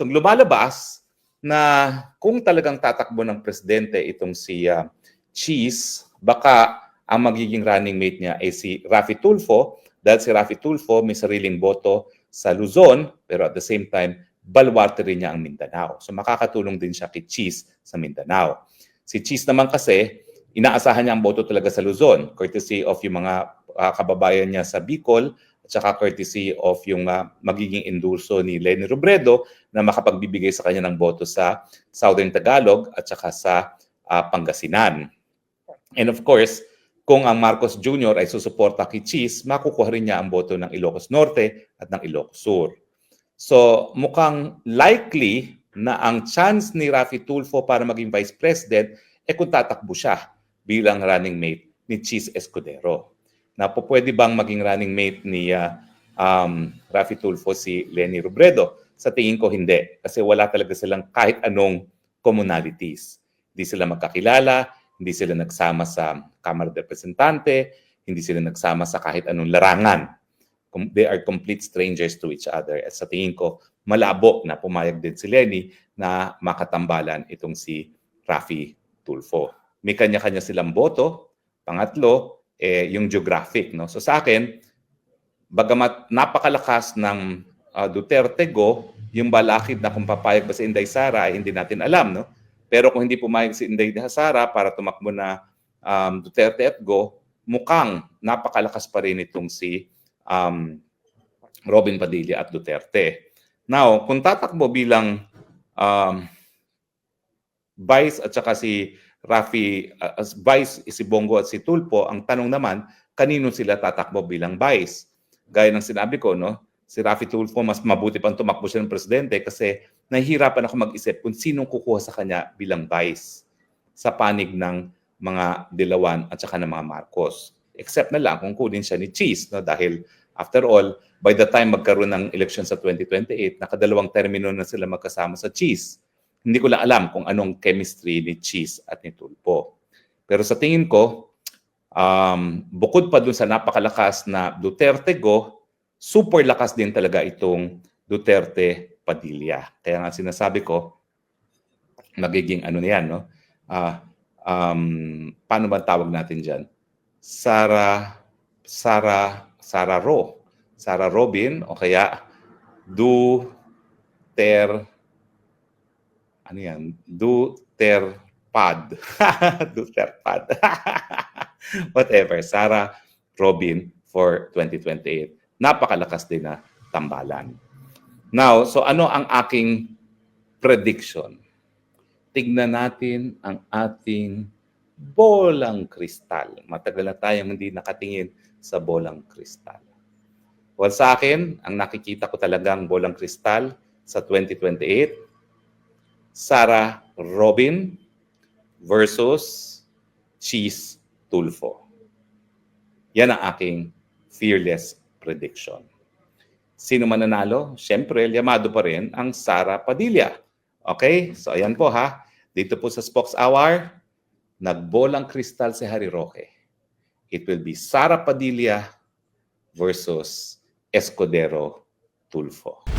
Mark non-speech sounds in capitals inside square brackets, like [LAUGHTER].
So lumalabas na kung talagang tatakbo ng presidente itong si ah, Cheese, baka ang magiging running mate niya ay si Rafi Tulfo dahil si Rafi Tulfo may sariling boto sa Luzon pero at the same time baluarte rin niya ang Mindanao. So makakatulong din siya kay Cheese sa Mindanao. Si Cheese naman kasi inaasahan niya ang boto talaga sa Luzon courtesy of yung mga ah, kababayan niya sa Bicol at saka courtesy of yung ah, magiging endorso ni Lenny Robredo na makapagbibigay sa kanya ng boto sa Southern Tagalog at saka sa ah, Pangasinan. And of course, kung ang Marcos Jr. ay susuporta kay Cheese, makukuha rin niya ang boto ng Ilocos Norte at ng Ilocos Sur. So mukhang likely na ang chance ni Rafi Tulfo para maging Vice President eh kung tatakbo siya bilang running mate ni Cheese Escudero. Na po pwede bang maging running mate ni ah, um, Rafi Tulfo si Lenny Robredo? Sa tingin ko hindi kasi wala talaga silang kahit anong commonalities. Hindi sila magkakilala, hindi sila nagsama sa Kamara Representante, hindi sila nagsama sa kahit anong larangan. They are complete strangers to each other. At sa tingin ko, malabo na pumayag din si Lenny na makatambalan itong si Rafi Tulfo. May kanya-kanya silang boto. Pangatlo, eh, yung geographic. No? So sa akin, bagamat napakalakas ng ah, Duterte go, yung balakid na kung papayag ba si Inday Sara ay hindi natin alam. No? Pero kung hindi pumayag si Inday Sara para tumakbo na um, Duterte at go, mukhang napakalakas pa rin itong si um, Robin Padilla at Duterte. Now, kung tatakbo bilang um, Vice at saka si Rafi, uh, as Vice si Bongo at si Tulpo, ang tanong naman, kanino sila tatakbo bilang Vice? Gaya ng sinabi ko, no? si Rafi Tulfo, mas mabuti pang tumakbo siya ng presidente kasi nahihirapan ako mag-isip kung sinong kukuha sa kanya bilang vice sa panig ng mga Dilawan at saka ng mga Marcos. Except na lang kung kunin siya ni Cheese no? dahil after all, by the time magkaroon ng election sa 2028, nakadalawang termino na sila magkasama sa Cheese. Hindi ko lang alam kung anong chemistry ni Cheese at ni Tulpo. Pero sa tingin ko, um, bukod pa dun sa napakalakas na Duterte go, super lakas din talaga itong Duterte Padilla. Kaya nga sinasabi ko, magiging ano na yan, no? Ah, um, paano ba tawag natin dyan? Sara, Sara, Sara Ro. Sara Robin o kaya Duter, ano yan? Duterpad. [LAUGHS] Duterpad. [LAUGHS] Whatever. Sara Robin for 2028 napakalakas din na tambalan. Now, so ano ang aking prediction? Tignan natin ang ating bolang kristal. Matagal na tayong hindi nakatingin sa bolang kristal. Well, sa akin, ang nakikita ko talagang bolang kristal sa 2028, Sarah Robin versus Cheese Tulfo. Yan ang aking fearless prediction. Sino mananalo? Siyempre, yamado pa rin ang Sara Padilla. Okay? So, ayan po ha. Dito po sa Spokes Hour, nagbolang kristal si Harry Roque. It will be Sara Padilla versus Escudero Tulfo.